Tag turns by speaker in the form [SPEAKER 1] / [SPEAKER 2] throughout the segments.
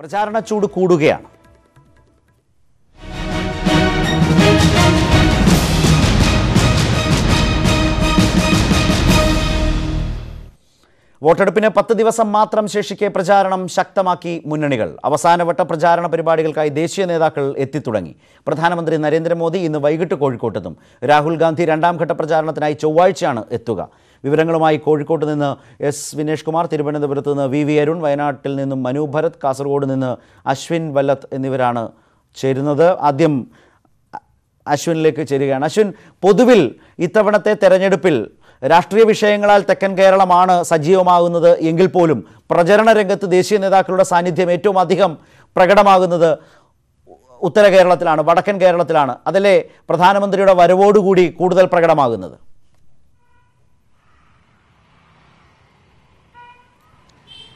[SPEAKER 1] പ്രചാരണ ചൂട് കൂടുകയാണ്. വോട്ടെടുപ്പിന് പത്ത് ദിവസം മാത്രം ശേഷിക്കെ പ്രചാരണം ശക്തമാക്കി മുന്നണികൾ. അവസാനവട്ട പ്രചാരണ പരിപാടികൾക്കായി ദേശീയ നേതാക്കൾ എത്തിത്തുടങ്ങി. പ്രധാനമന്ത്രി നരേന്ദ്രമോദി ഇന്ന് വൈകിട്ട് കോഴിക്കോട്ടെത്തും. രാഹുൽ ഗാന്ധി രണ്ടാം ഘട്ട പ്രചാരണത്തിനായി ചൊവ്വാഴ്ചയാണ് എത്തുക. വിവരങ്ങളുമായി കോഴിക്കോട്ട് നിന്ന് എസ് വിനേഷ് കുമാർ തിരുവനന്തപുരത്ത് നിന്ന് വി വി അരുൺ വയനാട്ടിൽ നിന്നും മനു ഭരത് കാസർഗോഡ് നിന്ന് അശ്വിൻ വല്ലത്ത് എന്നിവരാണ് ചേരുന്നത്. ആദ്യം അശ്വിനിലേക്ക് ചേരുകയാണ്. അശ്വിൻ പൊതുവിൽ ഇത്തവണത്തെ തെരഞ്ഞെടുപ്പിൽ രാഷ്ട്രീയ വിഷയങ്ങളാൽ തെക്കൻ കേരളമാണ് സജീവമാകുന്നത് എങ്കിൽ പോലും പ്രചരണ രംഗത്ത് ദേശീയ നേതാക്കളുടെ സാന്നിധ്യം ഏറ്റവും അധികം പ്രകടമാകുന്നത് ഉത്തര കേരളത്തിലാണ് വടക്കൻ കേരളത്തിലാണ്. അതല്ലേ പ്രധാനമന്ത്രിയുടെ വരവോടുകൂടി കൂടുതൽ പ്രകടമാകുന്നത്?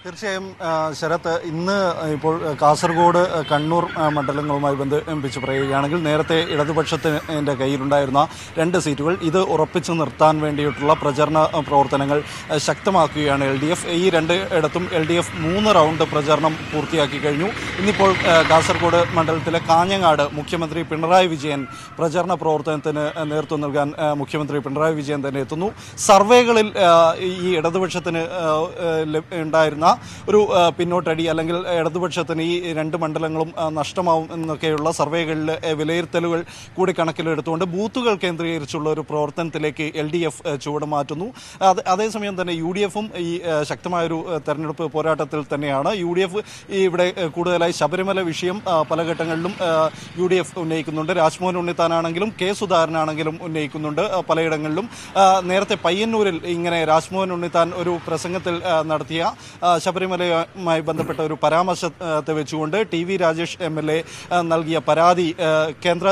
[SPEAKER 2] തീർച്ചയായും ശരത് ഇന്ന് ഇപ്പോൾ കാസർഗോഡ് കണ്ണൂർ മണ്ഡലങ്ങളുമായി ബന്ധിപ്പിച്ച് പറയുകയാണെങ്കിൽ നേരത്തെ ഇടതുപക്ഷത്തിന്റെ കയ്യിലുണ്ടായിരുന്ന രണ്ട് സീറ്റുകൾ ഇത് ഉറപ്പിച്ചു നിർത്താൻ വേണ്ടിയിട്ടുള്ള പ്രചരണ പ്രവർത്തനങ്ങൾ ശക്തമാക്കുകയാണ് എൽ ഡി എഫ്. ഈ രണ്ട് ഇടത്തും എൽ ഡി എഫ് മൂന്ന് റൗണ്ട് പ്രചരണം പൂർത്തിയാക്കി കഴിഞ്ഞു. ഇന്നിപ്പോൾ കാസർഗോഡ് മണ്ഡലത്തിലെ കാഞ്ഞങ്ങാട് മുഖ്യമന്ത്രി പിണറായി വിജയൻ പ്രചരണ പ്രവർത്തനത്തിന് നേതൃത്വം നൽകാൻ മുഖ്യമന്ത്രി പിണറായി വിജയൻ തന്നെ എത്തുന്നു. സർവേകളിൽ ഈ ഇടതുപക്ഷത്തിന് ഉണ്ടായിരുന്ന ഒരു പിന്നോട്ടടി അല്ലെങ്കിൽ ഇടതുപക്ഷത്തിന് ഈ രണ്ട് മണ്ഡലങ്ങളും നഷ്ടമാവും എന്നൊക്കെയുള്ള സർവേകളിൽ വിലയിരുത്തലുകൾ കൂടി കണക്കിലെടുത്തുകൊണ്ട് ബൂത്തുകൾ കേന്ദ്രീകരിച്ചുള്ള ഒരു പ്രവർത്തനത്തിലേക്ക് എൽ ഡി എഫ് ചുവട് മാറ്റുന്നു. അത് അതേസമയം തന്നെ യു ഡി എഫും ഈ ശക്തമായൊരു തെരഞ്ഞെടുപ്പ് പോരാട്ടത്തിൽ തന്നെയാണ്. യു ഡി എഫ് ഇവിടെ കൂടുതലായി ശബരിമല വിഷയം പല ഘട്ടങ്ങളിലും യു ഡി എഫ് ഉന്നയിക്കുന്നുണ്ട്. രാജ്മോഹൻ ഉണ്ണിത്താനാണെങ്കിലും കെ സുധാകരനാണെങ്കിലും ഉന്നയിക്കുന്നുണ്ട് പലയിടങ്ങളിലും. നേരത്തെ പയ്യന്നൂരിൽ ഇങ്ങനെ രാജ്മോഹൻ ഉണ്ണിത്താൻ ഒരു പ്രസംഗത്തിൽ നടത്തിയ ശബരിമലയുമായി ബന്ധപ്പെട്ട ഒരു പരാമർശത്തെ വെച്ചുകൊണ്ട് T V Rajesh M L A നൽകിയ പരാതി കേന്ദ്ര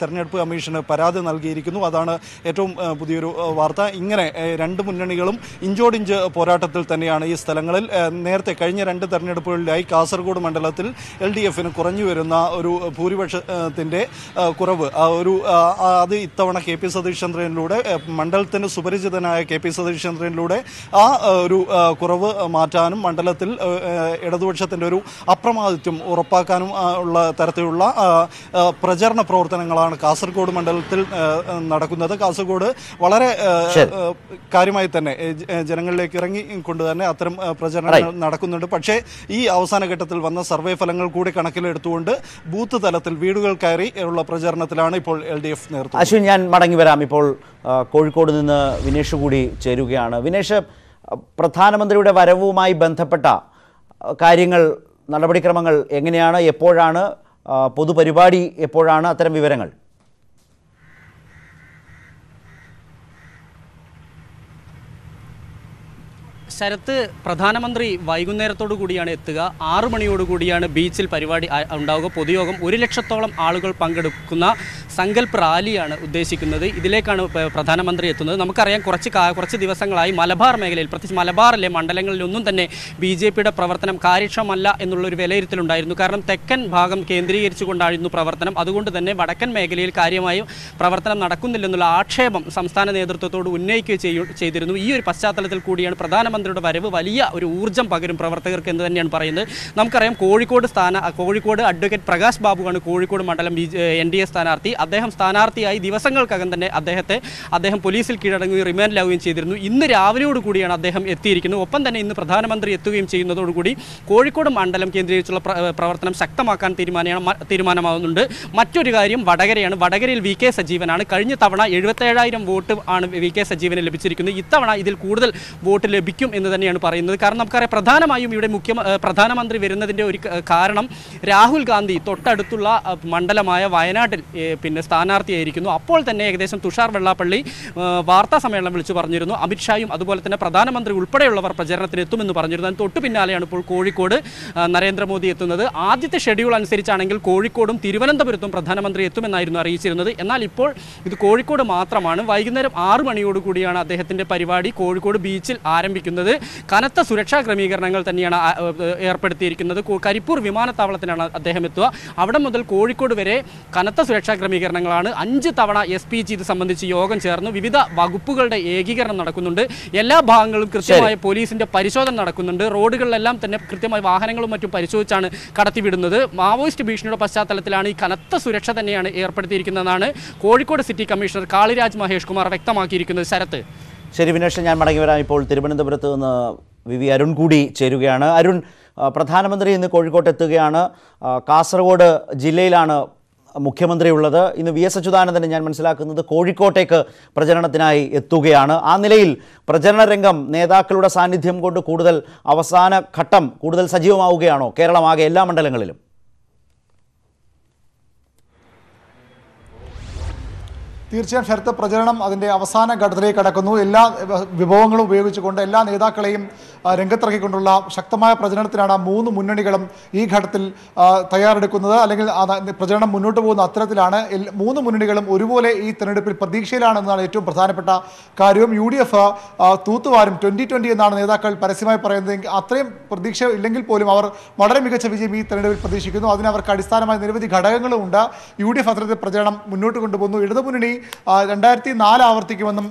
[SPEAKER 2] തെരഞ്ഞെടുപ്പ് കമ്മീഷന് പരാതി നൽകിയിരിക്കുന്നു. അതാണ് ഏറ്റവും പുതിയൊരു വാർത്ത. ഇങ്ങനെ രണ്ട് മുന്നണികളും ഇഞ്ചോടിഞ്ച് പോരാട്ടത്തിൽ തന്നെയാണ് ഈ സ്ഥലങ്ങളിൽ. നേരത്തെ കഴിഞ്ഞ രണ്ട് തെരഞ്ഞെടുപ്പുകളിലായി കാസർഗോഡ് മണ്ഡലത്തിൽ എൽ ഡി എഫിന് കുറഞ്ഞു വരുന്ന ഒരു ഭൂരിപക്ഷത്തിന്റെ കുറവ്. ഒരു അത് ഇത്തവണ കെ പി സതീഷ് ചന്ദ്രനിലൂടെ മണ്ഡലത്തിന് സുപരിചിതനായ കെ പി സതീഷ് ചന്ദ്രനിലൂടെ ആ ഒരു കുറവ് കുറവ് മാറ്റാനും മണ്ഡലത്തിൽ ആ, ഒരു അപ്രമാദിത്യം ഉറപ്പാക്കാനും ഉള്ള തരത്തിലുള്ള പ്രചരണ പ്രവർത്തനങ്ങളാണ് കാസർഗോഡ് മണ്ഡലത്തിൽ നടക്കുന്നത്. കാസർഗോഡ് വളരെ കാര്യമായി തന്നെ ജനങ്ങളിലേക്ക് ഇറങ്ങി കൊണ്ട് തന്നെ അത്തരം പ്രചരണങ്ങൾ നടക്കുന്നുണ്ട്. പക്ഷേ ഈ അവസാന ഘട്ടത്തിൽ വന്ന സർവേ ഫലങ്ങൾ കൂടി കണക്കിലെടുത്തുകൊണ്ട് ബൂത്ത് തലത്തിൽ വീടുകൾ കയറി ഉള്ള പ്രചരണത്തിലാണ് ഇപ്പോൾ എൽ ഡി എഫ് നേതൃത്വം.
[SPEAKER 1] അശ്വിൻ ഞാൻ മടങ്ങി വരാം. ഇപ്പോൾ കോഴിക്കോട് നിന്ന് വിനേഷ് കൂടി ചേരുകയാണ്. വിനേഷ് പ്രധാനമന്ത്രിയുടെ വരവുമായി ബന്ധപ്പെട്ട കാര്യങ്ങൾ നടപടിക്രമങ്ങൾ എങ്ങനെയാണ് എപ്പോഴാണ് പൊതുപരിപാടി എപ്പോഴാണ് അത്തരം വിവരങ്ങൾ.
[SPEAKER 3] ശരത്ത് പ്രധാനമന്ത്രി വൈകുന്നേരത്തോടു കൂടിയാണ് എത്തുക. ആറു മണിയോട് കൂടിയാണ് ബീച്ചിൽ പരിപാടി ഉണ്ടാവുക. പൊതുയോഗം ഒരു ലക്ഷത്തോളം ആളുകൾ പങ്കെടുക്കുന്ന സങ്കല്പ് റാലിയാണ് ഉദ്ദേശിക്കുന്നത്. ഇതിലേക്കാണ് പ്രധാനമന്ത്രി എത്തുന്നത്. നമുക്കറിയാം കുറച്ച് കുറച്ച് ദിവസങ്ങളായി മലബാർ മേഖലയിൽ പ്രത്യേകിച്ച് മലബാറിലെ മണ്ഡലങ്ങളിലൊന്നും തന്നെ ബി ജെ പിയുടെ പ്രവർത്തനം കാര്യക്ഷമമല്ല എന്നുള്ളൊരു വിലയിരുത്തലുണ്ടായിരുന്നു. കാരണം തെക്കൻ ഭാഗം കേന്ദ്രീകരിച്ചുകൊണ്ടായിരുന്നു പ്രവർത്തനം. അതുകൊണ്ട് തന്നെ വടക്കൻ മേഖലയിൽ കാര്യമായും പ്രവർത്തനം നടക്കുന്നില്ലെന്നുള്ള ആക്ഷേപം സംസ്ഥാന നേതൃത്വത്തോട് ഉന്നയിക്കുകയും ചെയ്തിരുന്നു. ഈ ഒരു പശ്ചാത്തലത്തിൽ കൂടിയാണ് പ്രധാനമന്ത്രിയുടെ വരവ് വലിയ ഒരു ഊർജം പകരും പ്രവർത്തകർക്ക് എന്ന് തന്നെയാണ് പറയുന്നത്. നമുക്കറിയാം കോഴിക്കോട് സ്ഥാന കോഴിക്കോട് അഡ്വക്കേറ്റ് പ്രകാശ് ബാബുവാണ് കോഴിക്കോട് മണ്ഡലം ബി എൻ ഡി എ സ്ഥാനാർത്ഥി. അദ്ദേഹം സ്ഥാനാർത്ഥിയായി ദിവസങ്ങൾക്കകം തന്നെ അദ്ദേഹത്തെ അദ്ദേഹം പോലീസിൽ കീഴടങ്ങുകയും റിമാൻഡിലാവുകയും ചെയ്തിരുന്നു. ഇന്ന് രാവിലെയോട് കൂടിയാണ് അദ്ദേഹം എത്തിയിരിക്കുന്നത്. ഒപ്പം തന്നെ ഇന്ന് പ്രധാനമന്ത്രി എത്തുകയും ചെയ്യുന്നതോടുകൂടി കോഴിക്കോട് മണ്ഡലം കേന്ദ്രീകരിച്ചുള്ള പ്രവർത്തനം ശക്തമാക്കാൻ തീരുമാനമാണ് തീരുമാനമാകുന്നുണ്ട് മറ്റൊരു കാര്യം വടകരയാണ്. വടകരയിൽ വി കെ സജീവനാണ്. കഴിഞ്ഞ തവണ എഴുപത്തേഴായിരം വോട്ട് ആണ് വി കെ സജീവന് ലഭിച്ചിരിക്കുന്നത്. ഇത്തവണ ഇതിൽ കൂടുതൽ വോട്ട് ലഭിക്കും എന്ന് തന്നെയാണ് പറയുന്നത്. കാരണം നമുക്കറിയാം പ്രധാനമായും ഇവിടെ മുഖ്യ പ്രധാനമന്ത്രി വരുന്നതിന്റെ ഒരു കാരണം രാഹുൽ ഗാന്ധി തൊട്ടടുത്തുള്ള മണ്ഡലമായ വയനാട്ടിൽ പിന്നെ സ്ഥാനാർത്ഥിയായിരിക്കുന്നു. അപ്പോൾ തന്നെ ഏകദേശം തുഷാർ വെള്ളാപ്പള്ളി വാർത്താ സമ്മേളനം വിളിച്ചു പറഞ്ഞിരുന്നു. അമിത്ഷായും അതുപോലെ തന്നെ പ്രധാനമന്ത്രി ഉൾപ്പെടെയുള്ളവർ പ്രചരണത്തിന് എത്തുമെന്ന് പറഞ്ഞിരുന്നു. അതിന് തൊട്ടു പിന്നാലെയാണ് ഇപ്പോൾ കോഴിക്കോട് നരേന്ദ്രമോദി എത്തുന്നത്. ആദ്യത്തെ ഷെഡ്യൂൾ അനുസരിച്ചാണെങ്കിൽ കോഴിക്കോടും തിരുവനന്തപുരത്തും പ്രധാനമന്ത്രി എത്തുമെന്നായിരുന്നു അറിയിച്ചിരുന്നത്. എന്നാൽ ഇപ്പോൾ ഇത് കോഴിക്കോട് മാത്രമാണ്. വൈകുന്നേരം ആറ് മണിയോടുകൂടിയാണ് അദ്ദേഹത്തിന്റെ പരിപാടി. കോഴിക്കോട് ബീച്ചിൽ ആരംഭിക്കുന്നത്. ഉദ്ദേശിക്കുന്നത് കനത്ത സുരക്ഷാ ക്രമീകരണങ്ങൾ തന്നെയാണ് ഏർപ്പെടുത്തിയിരിക്കുന്നത്. കരിപ്പൂർ വിമാനത്താവളത്തിനാണ് അദ്ദേഹം എത്തുക. അവിടെ മുതൽ കോഴിക്കോട് വരെ കനത്ത സുരക്ഷാ ക്രമീകരണങ്ങളാണ്. അഞ്ച് തവണ എസ് പി ജി ഇത് സംബന്ധിച്ച് യോഗം ചേർന്നു. വിവിധ വകുപ്പുകളുടെ ഏകീകരണം നടക്കുന്നുണ്ട്. എല്ലാ ഭാഗങ്ങളും കൃത്യമായ പോലീസിന്റെ പരിശോധന നടക്കുന്നുണ്ട്. റോഡുകളിലെല്ലാം തന്നെ കൃത്യമായ വാഹനങ്ങളും മറ്റും പരിശോധിച്ചാണ് കടത്തിവിടുന്നത്. മാവോയിസ്റ്റ് ഭീഷണിയുടെ പശ്ചാത്തലത്തിലാണ് ഈ കനത്ത സുരക്ഷ തന്നെയാണ് ഏർപ്പെടുത്തിയിരിക്കുന്നതെന്നാണ് കോഴിക്കോട് സിറ്റി കമ്മീഷണർ കാളിരാജ് മഹേഷ് കുമാർ വ്യക്തമാക്കിയിരിക്കുന്നത്. ശരത്ത്.
[SPEAKER 1] ശരി വിനേഷ് ഞാൻ മടങ്ങി വരാം. ഇപ്പോൾ തിരുവനന്തപുരത്ത് നിന്ന് വി വി അരുൺ കൂടി ചേരുകയാണ്. അരുൺ പ്രധാനമന്ത്രി ഇന്ന് കോഴിക്കോട്ട് എത്തുകയാണ്. കാസർഗോഡ് ജില്ലയിലാണ് മുഖ്യമന്ത്രി ഉള്ളത് ഇന്ന് വി എസ് അച്യുതാനന്ദന് ഞാൻ മനസ്സിലാക്കുന്നത് കോഴിക്കോട്ടേക്ക് പ്രചരണത്തിനായി എത്തുകയാണ്. ആ നിലയിൽ പ്രചരണ രംഗം നേതാക്കളുടെ സാന്നിധ്യം കൊണ്ട് കൂടുതൽ അവസാന ഘട്ടം കൂടുതൽ സജീവമാവുകയാണോ? കേരളമാകെ എല്ലാ മണ്ഡലങ്ങളിലും.
[SPEAKER 4] തീർച്ചയായും ശരത്ത് പ്രചരണം അതിന്റെ അവസാന ഘട്ടത്തിലേക്ക് കടക്കുന്നു. എല്ലാ വിഭവങ്ങളും ഉപയോഗിച്ചുകൊണ്ട് എല്ലാ നേതാക്കളെയും രംഗത്തിറക്കിക്കൊണ്ടുള്ള ശക്തമായ പ്രചരണത്തിനാണ് മൂന്ന് മുന്നണികളും ഈ ഘട്ടത്തിൽ തയ്യാറെടുക്കുന്നത്. അല്ലെങ്കിൽ പ്രചരണം മുന്നോട്ട് പോകുന്ന അത്തരത്തിലാണ് മൂന്ന് മുന്നണികളും ഒരുപോലെ ഈ തെരഞ്ഞെടുപ്പിൽ പ്രതീക്ഷയിലാണെന്നാണ് ഏറ്റവും പ്രധാനപ്പെട്ട കാര്യവും. യു ഡി എഫ് തൂത്തുവാരും ട്വന്റി ട്വന്റി എന്നാണ് നേതാക്കൾ പരസ്യമായി പറയുന്നത്. അത്രയും പ്രതീക്ഷ ഇല്ലെങ്കിൽ പോലും അവർ വളരെ മികച്ച വിജയം ഈ തെരഞ്ഞെടുപ്പിൽ പ്രതീക്ഷിക്കുന്നു. അതിന് അവർക്ക് അടിസ്ഥാനമായ നിരവധി ഘടകങ്ങളും ഉണ്ട്. യു ഡി എഫ് അത്തരത്തിൽ പ്രചരണം മുന്നോട്ട് കൊണ്ടുപോകുന്നു. ഇടതുമുന്നണി രണ്ടായിരത്തി നാല് ആവർത്തിക്കുമെന്നും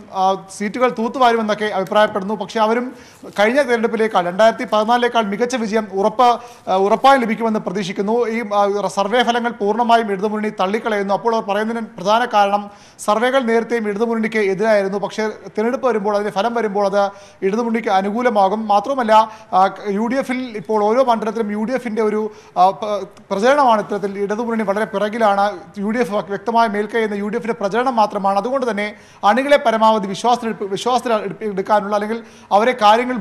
[SPEAKER 4] സീറ്റുകൾ തൂത്തുവാരുമെന്നൊക്കെ അഭിപ്രായപ്പെടുന്നു. പക്ഷേ അവരും കഴിഞ്ഞ തെരഞ്ഞെടുപ്പിലേക്കാൾ രണ്ടായിരത്തി പതിനാലിലേക്കാൾ മികച്ച വിജയം ഉറപ്പ് ഉറപ്പായി ലഭിക്കുമെന്ന് പ്രതീക്ഷിക്കുന്നു. ഈ സർവേ ഫലങ്ങൾ പൂർണമായും ഇടതുമുന്നണി തള്ളിക്കളയുന്നു. അപ്പോൾ അവർ പറയുന്നതിന് പ്രധാന കാരണം സർവേകൾ നേരത്തെയും ഇടതുമുന്നണിക്ക് എതിരായിരുന്നു. പക്ഷേ തിരഞ്ഞെടുപ്പ് വരുമ്പോൾ അതിന്റെ ഫലം വരുമ്പോൾ അത് ഇടതുമുന്നണിക്ക് അനുകൂലമാകും. മാത്രമല്ല യു ഡി എഫിൽ ഇപ്പോൾ ഓരോ മണ്ഡലത്തിലും യു ഡി എഫിന്റെ ഒരു പ്രചരണമാണ് ഇത്തരത്തിൽ ഇടതുമുന്നണി വളരെ പിറകിലാണ്. യു ഡി എഫ് വ്യക്തമായ മേൽക്കൈ എന്ന യു ഡി എഫിന്റെ പ്രചരണം മാത്രമാണ്. അതുകൊണ്ട് തന്നെ അണികളെ പരമാവധി വിശ്വാസത്തിൽ വിശ്വാസത്തിൽ എടുക്കാനുള്ള അല്ലെങ്കിൽ അവരെ കാര്യങ്ങൾ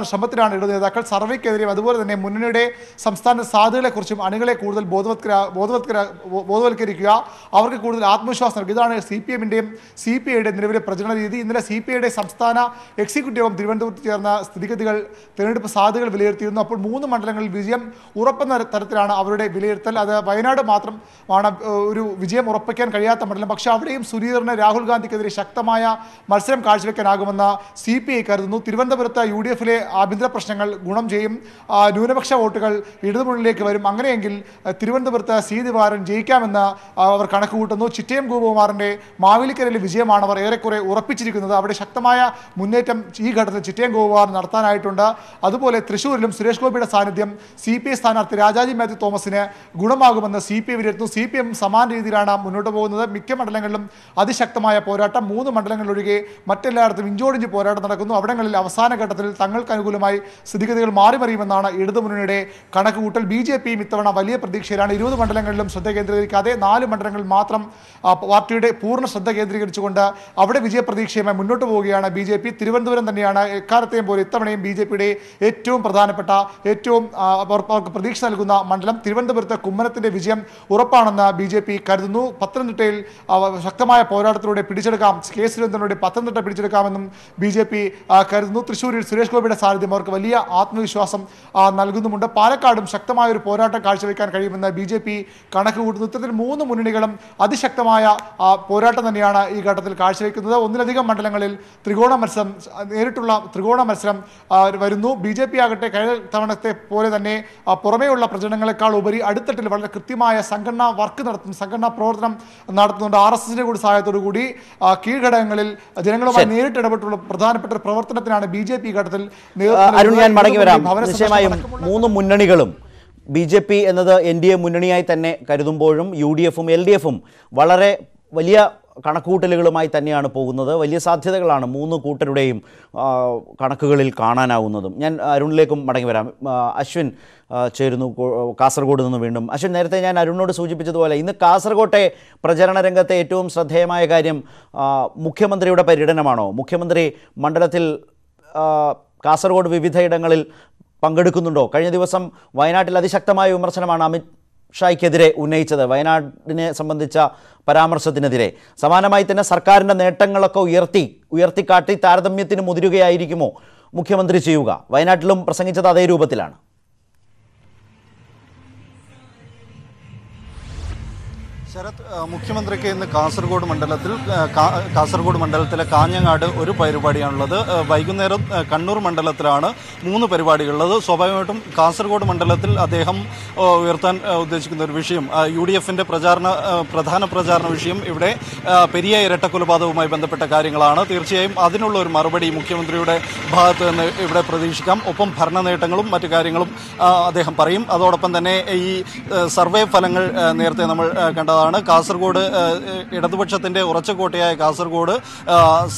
[SPEAKER 4] ബോധ്യപ്പെടുത്താനുള്ള ശ്രമത്തിലാണ് ഇടതു നേതാക്കൾ? സർവേക്കെതിരെയും അതുപോലെ തന്നെ മുന്നണിയുടെ സംസ്ഥാന സാധ്യതകളെക്കുറിച്ചും അണികളെ കൂടുതൽ ബോധവത്കര ബോധവത്കര ബോധവൽക്കരിക്കുക അവർക്ക് കൂടുതൽ ആത്മവിശ്വാസം നൽകുക. ഇതാണ് സി പി എമ്മിന്റെയും സി പി ഐയുടെ നിലവിലെ പ്രചരണ രീതി. ഇന്നലെ സി പി ഐയുടെ സംസ്ഥാന എക്സിക്യൂട്ടീവ് യോഗം തിരുവനന്തപുരത്ത് ചേർന്ന സ്ഥിതിഗതികൾ തെരഞ്ഞെടുപ്പ് സാധ്യതകൾ വിലയിരുത്തിയിരുന്നു. അപ്പോൾ മൂന്ന് മണ്ഡലങ്ങളിൽ വിജയം ഉറപ്പെന്ന തരത്തിലാണ് അവരുടെ വിലയിരുത്തൽ. അത് വയനാട് മാത്രം ആണ് ഒരു വിജയം ഉറപ്പിക്കാൻ കഴിയാത്ത മണ്ഡലം. പക്ഷേ അവിടെയും സുധീറിന് രാഹുൽ ഗാന്ധിക്കെതിരെ ശക്തമായ മത്സരം കാഴ്ചവെക്കാനാകുമെന്ന് സി പി ഐ കരുതുന്നു. തിരുവനന്തപുരത്ത് യു ഡി എഫിലെ ആഭ്യന്തര പ്രശ്നങ്ങൾ ഗുണം ചെയ്യും. ന്യൂനപക്ഷ വോട്ടുകൾ ഇടതുമുന്നിലേക്ക് വരും. അങ്ങനെയെങ്കിൽ തിരുവനന്തപുരത്ത് സി ദിവാരൻ ജയിക്കാമെന്ന് അവർ കണക്ക് കൂട്ടുന്നു ചിറ്റയം ഗോപകുമാറിന്റെ മാവേലിക്കരയിലെ വിജയമാണ് അവർ ഏറെക്കുറെ ഉറപ്പിച്ചിരിക്കുന്നത്. അവിടെ ശക്തമായ മുന്നേറ്റം ഈ ഘട്ടത്തിൽ ചിറ്റയം ഗോപകുമാർ നടത്താനായിട്ടുണ്ട്. അതുപോലെ തൃശ്ശൂരിലും സുരേഷ് ഗോപിയുടെ സാന്നിധ്യം സി പി ഐ സ്ഥാനാർത്ഥി രാജാജി മാത്യു തോമസിന് ഗുണമാകുമെന്ന് സി പി ഐ വിലയിരുത്തുന്നു. സി പി എം സമാന രീതിയിലാണ് മുന്നോട്ട് പോകുന്നത്. മിക്ക മണ്ഡലങ്ങളിലും അതിശക്തമായ പോരാട്ടം. മൂന്ന് മണ്ഡലങ്ങളിലൊഴികെ മറ്റെല്ലായിടത്തും ഇഞ്ചോടിഞ്ച് പോരാട്ടം നടക്കുന്നു. അവിടങ്ങളിൽ അവസാന ഘട്ടത്തിൽ തങ്ങൾക്ക് അനുകൂലമായി സ്ഥിതിഗതികൾ മാറിമറിയുമെന്നാണ് ഇടതുമുന്നണിയുടെ കണക്കുകൂട്ടൽ. ബി ജെ പിയും ഇത്തവണ വലിയ പ്രതീക്ഷയിലാണ്. ഇരുപത് മണ്ഡലങ്ങളിലും ശ്രദ്ധ കേന്ദ്രീകരിക്കാതെ നാല് മണ്ഡലങ്ങളിൽ മാത്രം പാർട്ടിയുടെ പൂർണ ശ്രദ്ധ കേന്ദ്രീകരിച്ചുകൊണ്ട് അവിടെ വിജയപ്രതീക്ഷയുമായി മുന്നോട്ട് പോവുകയാണ് ബി ജെ പി. തിരുവനന്തപുരം തന്നെയാണ് എക്കാലത്തെയും പോലെ ഇത്തവണയും ബി ജെ പിയുടെ ഏറ്റവും പ്രധാനപ്പെട്ട ഏറ്റവും അവർക്ക് പ്രതീക്ഷ നൽകുന്ന മണ്ഡലം തിരുവനന്തപുരത്തെ കുമ്മനത്തിന്റെ വിജയം ഉറപ്പാണെന്ന് ബി ജെ പി കരുതുന്നു. പത്തനംതിട്ടയിൽ ശക്തമായ പോരാട്ടത്തിലൂടെ പിടിച്ചെടുക്കാം. കെ. സുരേന്ദ്രനോട് പത്തനംതിട്ട പിടിച്ചെടുക്കാമെന്നും ബി ജെ പി കരുതുന്നു. തൃശ്ശൂരിൽ സുരേഷ് ഗോപിയുടെ സാന്നിധ്യം അവർക്ക് വലിയ ആത്മവിശ്വാസം നൽകുന്നുമുണ്ട്. പാലക്കാടും ശക്തമായ ഒരു പോരാട്ടം കാഴ്ചവെക്കാൻ കഴിയുമെന്ന് ബി ജെ പി കണക്ക് കൂട്ടുന്നു. ഇത്തരത്തിൽ മൂന്ന് മുന്നണികളും അതിശക്തമായ പോരാട്ടം തന്നെയാണ് ഈ ഘട്ടത്തിൽ കാഴ്ചവെക്കുന്നത്. ഒന്നിലധികം മണ്ഡലങ്ങളിൽ ത്രികോണ മത്സരം നേരിട്ടുള്ള ത്രികോണ മത്സരം വരുന്നു. ബി ജെ പി ആകട്ടെ കഴിഞ്ഞ തവണത്തെ പോലെ തന്നെ പുറമേയുള്ള പ്രചരണങ്ങളെക്കാൾ ഉപരി അടുത്തട്ടിൽ വളരെ കൃത്യമായ സംഘടനാ വർക്ക് നടത്തും സംഘടനാ പ്രവർത്തനം നടത്തുന്നുണ്ട്. ആർ എസ് എസിന്റെ കൂടി സഹായത്തോടു കൂടി കീഴ്ഘടകങ്ങളിൽ ജനങ്ങളുമായി നേരിട്ട് ഇടപെട്ടുള്ള പ്രധാനപ്പെട്ട ഒരു പ്രവർത്തനത്തിനാണ് ബി ജെ പി ഘട്ടത്തിൽ
[SPEAKER 1] അരുൺ ഞാൻ മടങ്ങി വരാം. നിശ്ചയമായും മൂന്ന് മുന്നണികളും ബി ജെ പി എന്നത് എൻ ഡി എ മുന്നണിയായി തന്നെ കരുതുമ്പോഴും യു ഡി എഫും എൽ ഡി എഫും വളരെ വലിയ കണക്കുകൂട്ടലുകളുമായി തന്നെയാണ് പോകുന്നത്. വലിയ സാധ്യതകളാണ് മൂന്ന് കൂട്ടരുടെയും കണക്കുകളിൽ കാണാനാവുന്നതും. ഞാൻ അരുണിലേക്കും മടങ്ങി വരാം. അശ്വിൻ ചേരുന്നു കാസർഗോഡ് നിന്ന് വീണ്ടും. അശ്വിൻ നേരത്തെ ഞാൻ അരുണിനോട് സൂചിപ്പിച്ചതുപോലെ ഇന്ന് കാസർഗോട്ടെ പ്രചരണ രംഗത്തെ ഏറ്റവും ശ്രദ്ധേയമായ കാര്യം മുഖ്യമന്ത്രിയുടെ പര്യടനമാണോ? മുഖ്യമന്ത്രി മണ്ഡലത്തിൽ കാസർഗോഡ് വിവിധയിടങ്ങളിൽ പങ്കെടുക്കുന്നുണ്ടോ? കഴിഞ്ഞ ദിവസം വയനാട്ടിൽ അതിശക്തമായ വിമർശനമാണ് അമിത് ഷായ്ക്കെതിരെ ഉന്നയിച്ചത്. വയനാടിനെ സംബന്ധിച്ച പരാമർശത്തിനെതിരെ. സമാനമായി തന്നെ സർക്കാരിന്റെ നേട്ടങ്ങളൊക്കെ ഉയർത്തി ഉയർത്തിക്കാട്ടി താരതമ്യത്തിന് മുതിരുകയായിരിക്കുമോ മുഖ്യമന്ത്രി ചെയ്യുക? വയനാട്ടിലും പ്രസംഗിച്ചത് അതേ രൂപത്തിലാണ്.
[SPEAKER 2] ശരത് മുഖ്യമന്ത്രിക്ക് ഇന്ന് കാസർഗോഡ് മണ്ഡലത്തിൽ കാസർഗോഡ് മണ്ഡലത്തിലെ കാഞ്ഞങ്ങാട് ഒരു പരിപാടിയാണുള്ളത്. വൈകുന്നേരം കണ്ണൂർ മണ്ഡലത്തിലാണ് മൂന്ന് പരിപാടികളുള്ളത്. സ്വാഭാവികമായിട്ടും കാസർഗോഡ് മണ്ഡലത്തിൽ അദ്ദേഹം ഉയർത്താൻ ഉദ്ദേശിക്കുന്ന ഒരു വിഷയം യു ഡി എഫിന്റെ പ്രചാരണ പ്രധാന പ്രചാരണ വിഷയം ഇവിടെ പെരിയ ഇരട്ടക്കൊലപാതകവുമായി ബന്ധപ്പെട്ട കാര്യങ്ങളാണ്. തീർച്ചയായും അതിനുള്ള ഒരു മറുപടി മുഖ്യമന്ത്രിയുടെ ഭാഗത്ത് നിന്ന് ഇവിടെ പ്രതീക്ഷിക്കാം. ഒപ്പം ഭരണ നേട്ടങ്ങളും മറ്റു കാര്യങ്ങളും അദ്ദേഹം പറയും. അതോടൊപ്പം തന്നെ ഈ സർവേ ഫലങ്ങൾ നേരത്തെ നമ്മൾ ആ, കണ്ടതാണ് കാസർഗോഡ് ഇടതുപക്ഷത്തിന്റെ ഉറച്ച കോട്ടയായ കാസർഗോഡ്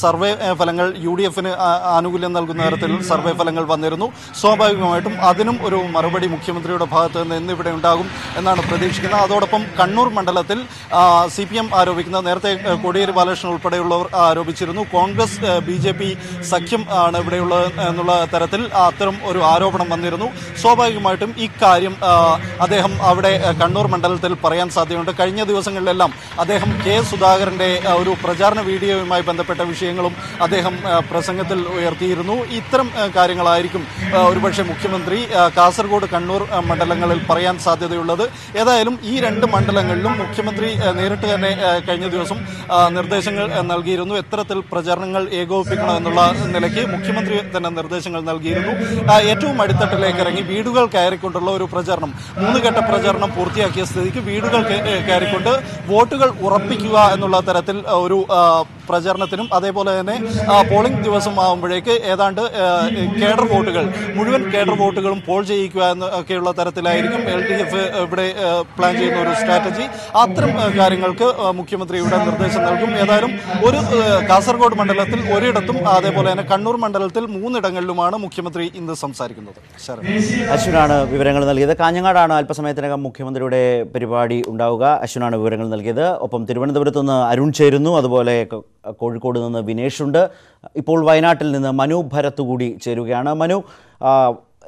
[SPEAKER 2] സർവേ ഫലങ്ങൾ യു ഡി എഫിന് ആനുകൂല്യം നൽകുന്ന തരത്തിൽ സർവേ ഫലങ്ങൾ വന്നിരുന്നു. സ്വാഭാവികമായിട്ടും അതിനും ഒരു മറുപടി മുഖ്യമന്ത്രിയുടെ ഭാഗത്ത് നിന്ന് ഇന്ന് ഇവിടെ ഉണ്ടാകും എന്നാണ് പ്രതീക്ഷിക്കുന്നത്. അതോടൊപ്പം കണ്ണൂർ മണ്ഡലത്തിൽ സി പി എം ആരോപിക്കുന്ന നേരത്തെ കോടിയേരി ബാലകൃഷ്ണൻ ഉൾപ്പെടെയുള്ളവർ ആരോപിച്ചിരുന്നു. കോൺഗ്രസ് ബി ജെ പി സഖ്യം ആണ് ഇവിടെയുള്ളത് എന്നുള്ള തരത്തിൽ അത്തരം ഒരു ആരോപണം വന്നിരുന്നു. സ്വാഭാവികമായിട്ടും ഇക്കാര്യം അദ്ദേഹം അവിടെ കണ്ണൂർ മണ്ഡലത്തിൽ പറയാൻ സാധ്യതയുണ്ട്. കഴിഞ്ഞ ദിവസങ്ങളിലെല്ലാം അദ്ദേഹം കെ സുധാകരന്റെ ഒരു പ്രചാരണ വീഡിയോയുമായി ബന്ധപ്പെട്ട വിഷയങ്ങളും അദ്ദേഹം പ്രസംഗത്തിൽ ഉയർത്തിയിരുന്നു. ഇത്തരം കാര്യങ്ങളായിരിക്കും ഒരുപക്ഷെ മുഖ്യമന്ത്രി കാസർഗോഡ് കണ്ണൂർ മണ്ഡലങ്ങളിൽ പറയാൻ സാധ്യതയുള്ളത്. ഏതായാലും ഈ രണ്ട് മണ്ഡലങ്ങളിലും മുഖ്യമന്ത്രി നേരിട്ട് തന്നെ കഴിഞ്ഞ ദിവസം നിർദ്ദേശങ്ങൾ നൽകിയിരുന്നു. എത്തരത്തിൽ പ്രചരണങ്ങൾ ഏകോപിപ്പിക്കണം എന്നുള്ള നിലയ്ക്ക് മുഖ്യമന്ത്രി തന്നെ നിർദ്ദേശങ്ങൾ നൽകിയിരുന്നു. ഏറ്റവും അടിത്തട്ടിലേക്ക് ഇറങ്ങി വീടുകൾ കയറിക്കൊണ്ടുള്ള ഒരു പ്രചരണം മൂന്ന് ഘട്ട പ്രചരണം പൂർത്തിയാക്കിയ സ്ഥിതിക്ക് വീടുകൾ കയ- കയറിക്കൊണ്ട് വോട്ടുകൾ ഉറപ്പിക്കുക എന്നുള്ള തരത്തിൽ ഒരു പ്രചരണത്തിനും അതേപോലെ തന്നെ പോളിംഗ് ദിവസം ആകുമ്പോഴേക്ക് ഏതാണ്ട് കേഡർ വോട്ടുകൾ മുഴുവൻ കേഡർ വോട്ടുകളും പോൾ ചെയ്യിക്കുക എന്നൊക്കെയുള്ള തരത്തിലായിരിക്കും എൽ ഡി എഫ് ഇവിടെ പ്ലാൻ ചെയ്യുന്ന ഒരു സ്ട്രാറ്റജി അത്തരം കാര്യങ്ങൾക്ക് മുഖ്യമന്ത്രി ഇവിടെ നിർദ്ദേശം നൽകും. ഏതായാലും ഒരു കാസർഗോഡ് മണ്ഡലത്തിൽ ഒരിടത്തും അതേപോലെ തന്നെ കണ്ണൂർ മണ്ഡലത്തിൽ മൂന്നിടങ്ങളിലുമാണ് മുഖ്യമന്ത്രി ഇന്ന് സംസാരിക്കുന്നത്.
[SPEAKER 1] അശ്വിനാണ് വിവരങ്ങൾ നൽകിയത്. കാഞ്ഞങ്ങാടാണ് അല്പസമയത്തിനകം മുഖ്യമന്ത്രിയുടെ പരിപാടി ഉണ്ടാവുക. അശ്വിനാണ് വിവരങ്ങൾ നൽകിയത്. ഒപ്പം തിരുവനന്തപുരത്ത് നിന്ന് അരുൺ ചേരുന്നു. അതുപോലെ കോഴിക്കോട് നിന്ന് വിനേഷ് ഉണ്ട്. ഇപ്പോൾ വയനാട്ടിൽ നിന്ന് മനു ഭരത് കൂടി ചേരുകയാണ്. മനു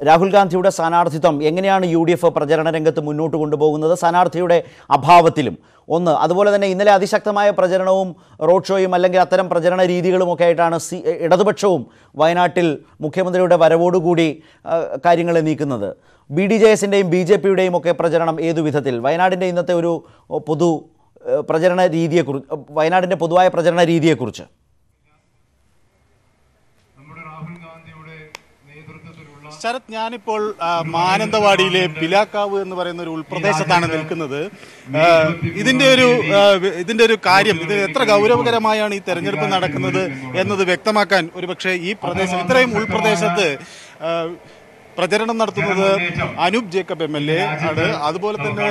[SPEAKER 1] രാഹുൽ ഗാന്ധിയുടെ സ്ഥാനാർത്ഥിത്വം എങ്ങനെയാണ് യു ഡി എഫ് പ്രചരണ രംഗത്ത് മുന്നോട്ട് കൊണ്ടുപോകുന്നത്? സ്ഥാനാർത്ഥിയുടെ അഭാവത്തിലും ഒന്ന് അതുപോലെ തന്നെ ഇന്നലെ അതിശക്തമായ പ്രചരണവും റോഡ് ഷോയും അല്ലെങ്കിൽ അത്തരം പ്രചരണ രീതികളും ഒക്കെ ആയിട്ടാണ് സി ഇടതുപക്ഷവും വയനാട്ടിൽ മുഖ്യമന്ത്രിയുടെ വരവോടുകൂടി കാര്യങ്ങളെ നീക്കുന്നത്. ബി ഡി ജെ എസിന്റെയും ബി ജെ പിയുടെയും ഒക്കെ പ്രചരണം ഏതു വിധത്തിൽ? വയനാടിന്റെ ഇന്നത്തെ ഒരു പൊതു പ്രചരണ രീതിയെക്കുറിച്ച് വയനാടിന്റെ പൊതുവായ പ്രചരണ രീതിയെക്കുറിച്ച്.
[SPEAKER 5] ശരത് ഞാനിപ്പോൾ മാനന്തവാടിയിലെ പിലാക്കാവ് എന്ന് പറയുന്ന ഒരു ഉൾപ്രദേശത്താണ് നിൽക്കുന്നത്. ഇതിന്റെ ഇതിന്റെ ഒരു ഇതിന്റെ ഇതിന്റെ ഒരു കാര്യം ഇത് എത്ര ഗൗരവകരമായാണ് ഈ തെരഞ്ഞെടുപ്പ് നടക്കുന്നത് എന്നത് വ്യക്തമാക്കാൻ ഒരുപക്ഷെ ഈ പ്രദേശം ഇത്രയും ഉൾപ്രദേശത്ത് പ്രചരണം നടത്തുന്നത് Anoop Jacob M L A ആണ്. അതുപോലെ തന്നെ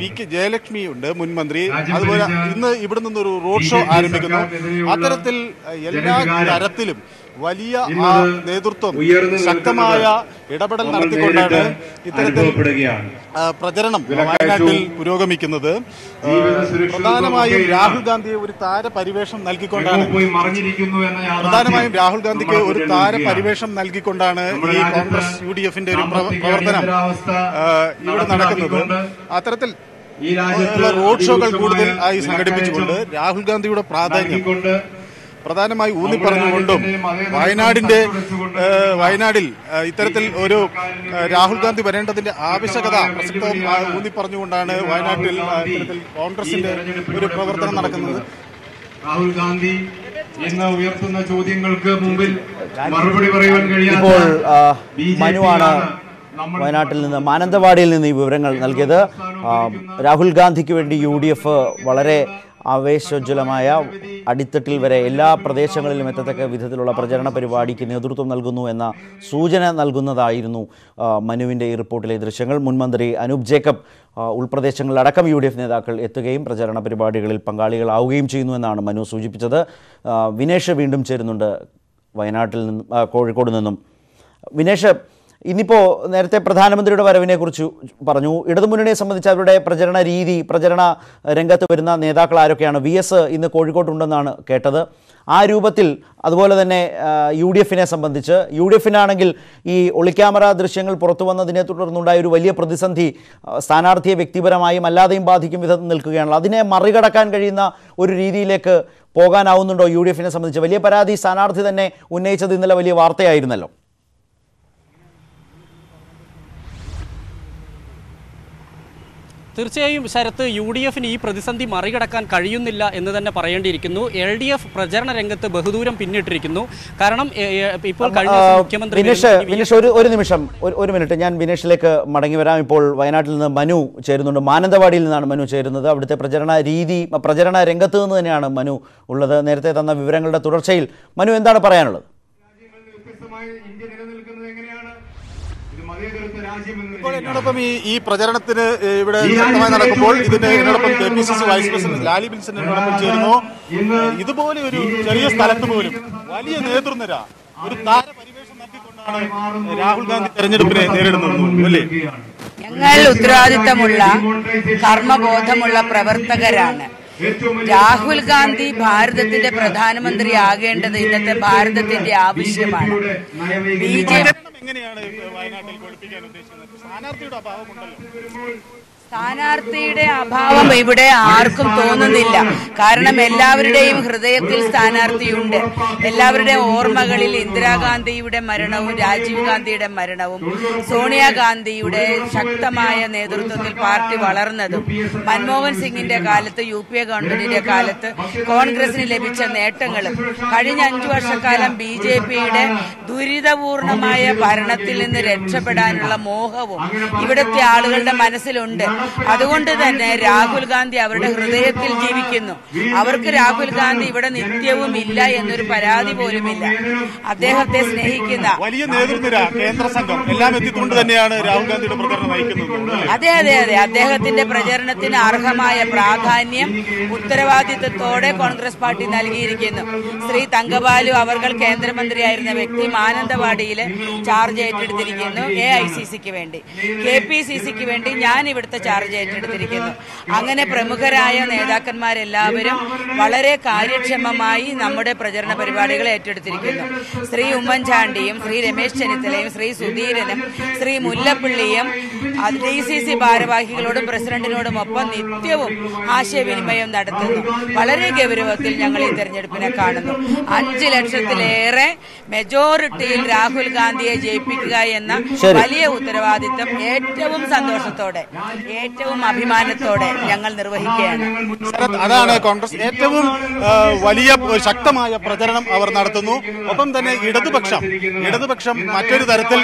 [SPEAKER 5] പി കെ ജയലക്ഷ്മി ഉണ്ട് മുൻ മന്ത്രി. അതുപോലെ ഇന്ന് ഇവിടെ നിന്നൊരു റോഡ് ഷോ ആരംഭിക്കുന്നു. അത്തരത്തിൽ എല്ലാ തരത്തിലും വലിയ ആ നേതൃത്വം ശക്തമായ ഇടപെടൽ നടത്തിക്കൊണ്ടാണ് ഇത്തരത്തിൽ പ്രചരണം വയനാട്ടിൽ പുരോഗമിക്കുന്നത്. പ്രധാനമായും രാഹുൽ ഗാന്ധിയെ ഒരു താര പരിവേഷം നൽകിക്കൊണ്ടാണ് പ്രധാനമായും രാഹുൽ ഗാന്ധിക്ക് ഒരു താര പരിവേഷം നൽകിക്കൊണ്ടാണ് ഈ കോൺഗ്രസ് യു ഡി എഫിന്റെ ഒരു പ്രവർത്തനം ഇവിടെ നടക്കുന്നത്. അത്തരത്തിൽ റോഡ് ഷോകൾ കൂടുതൽ ആയി സംഘടിപ്പിച്ചുകൊണ്ട് രാഹുൽ ഗാന്ധിയുടെ പ്രാധാന്യം പ്രധാനമായി ഊന്നി പറഞ്ഞുകൊണ്ടും വയനാടിന്റെ വയനാടിൽ ഇത്തരത്തിൽ ഒരു രാഹുൽ ഗാന്ധി വരേണ്ടതിന്റെ ആവശ്യകത പ്രസക്തവും ഊന്നി പറഞ്ഞുകൊണ്ടാണ് വയനാട്ടിൽ ഇത്തരത്തിൽ കോൺഗ്രസിന്റെ ഒരു പ്രവർത്തനം നടക്കുന്നത്.
[SPEAKER 6] രാഹുൽ ഗാന്ധി ഇന്ന് ഉയർത്തുന്ന ചോദ്യങ്ങൾക്ക് മുമ്പിൽ മറുപടി കഴിയാത്ത
[SPEAKER 1] മനുവാണ് വയനാട്ടിൽ നിന്ന് മാനന്തവാടിയിൽ നിന്ന് ഈ വിവരങ്ങൾ നൽകിയത്. രാഹുൽ ഗാന്ധിക്ക് വേണ്ടി യു ഡി എഫ് വളരെ ആവേശോജ്വലമായ അടിത്തട്ടിൽ വരെ എല്ലാ പ്രദേശങ്ങളിലും എത്തത്തക്ക വിധത്തിലുള്ള പ്രചരണ പരിപാടിക്ക് നേതൃത്വം നൽകുന്നു എന്ന സൂചന നൽകുന്നതായിരുന്നു മനുവിന്റെ ഈ റിപ്പോർട്ടിലെ ദൃശ്യങ്ങൾ. മുൻമന്ത്രി അനൂപ് ജേക്കബ് ഉൾപ്രദേശങ്ങളിലടക്കം യു ഡി എഫ് നേതാക്കൾ എത്തുകയും പ്രചരണ പരിപാടികളിൽ പങ്കാളികളാവുകയും ചെയ്യുന്നു എന്നാണ് മനു സൂചിപ്പിച്ചത്. വിനേഷ് വീണ്ടും ചേരുന്നുണ്ട് വയനാട്ടിൽ നിന്നും കോഴിക്കോട് നിന്നും. വിനേഷ് ഇന്നിപ്പോൾ നേരത്തെ പ്രധാനമന്ത്രിയുടെ വരവിനെക്കുറിച്ച് പറഞ്ഞു. ഇടതുമുന്നണിയെ സംബന്ധിച്ച് അവരുടെ പ്രചരണ രീതി പ്രചരണ രംഗത്ത് വരുന്ന നേതാക്കൾ ആരൊക്കെയാണ്? വി എസ് ഇന്ന് കോഴിക്കോട്ടുണ്ടെന്നാണ് കേട്ടത്. ആ രൂപത്തിൽ അതുപോലെ തന്നെ യു ഡി എഫിനെ സംബന്ധിച്ച് യു ഡി എഫിനാണെങ്കിൽ ഈ ഒളിക്യാമറ ദൃശ്യങ്ങൾ പുറത്തു വന്നതിനെ തുടർന്നുണ്ടായ ഒരു വലിയ പ്രതിസന്ധി സ്ഥാനാർത്ഥിയെ വ്യക്തിപരമായും അല്ലാതെയും ബാധിക്കും വിധത്തിൽ നിൽക്കുകയാണല്ലോ. അതിനെ മറികടക്കാൻ കഴിയുന്ന ഒരു രീതിയിലേക്ക് പോകാനാവുന്നുണ്ടോ യു ഡി എഫിനെ സംബന്ധിച്ച്? വലിയ പരാതി സ്ഥാനാർത്ഥി തന്നെ ഉന്നയിച്ചത് ഇന്നലെ വലിയ വാർത്തയായിരുന്നല്ലോ.
[SPEAKER 3] തീർച്ചയായും ശരത്ത് യു ഡി എഫിന് ഈ പ്രതിസന്ധി മറികടക്കാൻ കഴിയുന്നില്ല എന്ന് തന്നെ പറയേണ്ടിയിരിക്കുന്നു. എൽ ഡി എഫ് പ്രചരണ രംഗത്ത് ബഹുദൂരം പിന്നിട്ടിരിക്കുന്നു. കാരണം ഇപ്പോൾ കഴിഞ്ഞ ദിവസം മുഖ്യമന്ത്രി
[SPEAKER 1] ഒരു ഒരു നിമിഷം ഒരു മിനിറ്റ്. ഞാൻ വിനേഷിലേക്ക് മടങ്ങി വരാം. ഇപ്പോൾ വയനാട്ടിൽ നിന്ന് മനു ചേരുന്നുണ്ട്. മാനന്തവാടിയിൽ നിന്നാണ് മനു ചേരുന്നത്. അവിടുത്തെ പ്രചരണ രീതി പ്രചരണ രംഗത്ത് നിന്ന് തന്നെയാണ് മനു ഉള്ളത്. നേരത്തെ തന്ന വിവരങ്ങളുടെ തുടർച്ചയിൽ മനു എന്താണ് പറയാനുള്ളത്?
[SPEAKER 6] രാജ്യങ്ങളിൽ വ്യത്യസ്തമായി ഇന്ത്യ നിലനിൽക്കുന്നത് എങ്ങനെയാണ് ഇത് മതേതരത്വ രാജ്യം എന്ന
[SPEAKER 5] ഇപ്പോൾ എന്നോടൊപ്പം ഈ ഈ പ്രചരണത്തിന് ഇവിടെ ശക്തമായി നടക്കുമ്പോൾ ഇതിന് എന്നോടൊപ്പം K P C C vice president Lali Bilson എന്നോടൊപ്പം ചേരുന്നു. ഇതുപോലെ ഒരു ചെറിയ സ്ഥലത്ത് പോലും വലിയ നേതൃനിര ഒരു താരപരിവേഷം നൽകിക്കൊണ്ടാണ് രാഹുൽ ഗാന്ധി തെരഞ്ഞെടുപ്പിനെ നേരിടുന്നത് അല്ലേ?
[SPEAKER 7] ഞങ്ങൾ ഉത്തരവാദിത്തമുള്ള കർമ്മബോധമുള്ള പ്രവർത്തകരാണ്. രാഹുൽ ഗാന്ധി ഭാരതത്തിന്റെ പ്രധാനമന്ത്രി ആകേണ്ടത് ഇന്നത്തെ ഭാരതത്തിന്റെ ആവശ്യമാണ്. ബി ജെ
[SPEAKER 5] പ്രചരണം സ്ഥാനാർത്ഥിയുടെ
[SPEAKER 7] അഭാവം ഇവിടെ ആർക്കും തോന്നുന്നില്ല. കാരണം എല്ലാവരുടെയും ഹൃദയത്തിൽ സ്ഥാനാർത്ഥിയുണ്ട്. എല്ലാവരുടെ ഓർമ്മകളിൽ ഇന്ദിരാഗാന്ധിയുടെ മരണവും രാജീവ് ഗാന്ധിയുടെ മരണവും സോണിയാഗാന്ധിയുടെ ശക്തമായ നേതൃത്വത്തിൽ പാർട്ടി വളർന്നതും മൻമോഹൻ സിംഗിന്റെ കാലത്ത് യു പി എ ഗവൺമെന്റിന്റെ കാലത്ത് കോൺഗ്രസിന് ലഭിച്ച നേട്ടങ്ങളും കഴിഞ്ഞ അഞ്ചു വർഷക്കാലം ബി ജെ പിയുടെ ദുരിതപൂർണമായ ഭരണത്തിൽ നിന്ന് രക്ഷപ്പെടാനുള്ള മോഹവും ഇവിടുത്തെ ആളുകളുടെ മനസ്സിലുണ്ട്. അതുകൊണ്ട് തന്നെ രാഹുൽ ഗാന്ധി അവരുടെ ഹൃദയത്തിൽ ജീവിക്കുന്നു. അവർക്ക് രാഹുൽ ഗാന്ധി ഇവിടെ നിത്യവും ഇല്ല എന്നൊരു പരാതി പോലുമില്ല. അദ്ദേഹത്തെ സ്നേഹിക്കുന്ന
[SPEAKER 5] വലിയ നേതൃനിര കേന്ദ്ര സംഘം. എല്ലാം എത്തിക്കൊണ്ട് തന്നെയാണ് രാഹുൽ ഗാന്ധിയുടെ പ്രചരണം നയിക്കുന്നത്.
[SPEAKER 7] അതെ അതെ അതെ. അദ്ദേഹത്തിന്റെ പ്രചരണത്തിന് അർഹമായ പ്രാധാന്യം ഉത്തരവാദിത്വത്തോടെ കോൺഗ്രസ് പാർട്ടി നൽകിയിരിക്കുന്നു. ശ്രീ തങ്കബാലു അവർ കേന്ദ്രമന്ത്രിയായിരുന്ന വ്യക്തി മാനന്തവാടിയിൽ ചാർജ് ഏറ്റെടുത്തിരിക്കുന്നു. എ ഐ സി സിക്ക് വേണ്ടി. കെ പി സി സിക്ക് വേണ്ടി ഞാൻ ഇവിടുത്തെ ചാർജ് ഏറ്റെടുത്തിരിക്കുന്നു. അങ്ങനെ പ്രമുഖരായ നേതാക്കന്മാരെല്ലാവരും വളരെ കാര്യക്ഷമമായി നമ്മുടെ പ്രചരണ പരിപാടികൾ ഏറ്റെടുത്തിരിക്കുന്നു. ശ്രീ ഉമ്മൻചാണ്ടിയും ശ്രീ രമേശ് ചെന്നിത്തലയും ശ്രീ സുധീരനും ശ്രീ മുല്ലപ്പള്ളിയും ഡി സി സി ഭാരവാഹികളോടും പ്രസിഡന്റിനോടും ഒപ്പം നിത്യവും ആശയവിനിമയം നടത്തുന്നു. വളരെ ഗൗരവത്തിൽ ഞങ്ങൾ ഈ തെരഞ്ഞെടുപ്പിനെ കാണുന്നു. അഞ്ച് ലക്ഷത്തിലേറെ മെജോറിറ്റിയിൽ രാഹുൽ ഗാന്ധിയെ ജയിപ്പിക്കുക എന്ന. വലിയ ഉത്തരവാദിത്തം ഏറ്റവും സന്തോഷത്തോടെ ഏറ്റവും അഭിമാനത്തോടെ ഞങ്ങൾ നിർവഹിക്കുകയാണ്.
[SPEAKER 5] അതാണ് കോൺഗ്രസ് ഏറ്റവും വലിയ ശക്തമായ പ്രചരണം അവർ നടത്തുന്നു. ഒപ്പം തന്നെ ഇടതുപക്ഷം ഇടതുപക്ഷം മറ്റൊരു തരത്തിൽ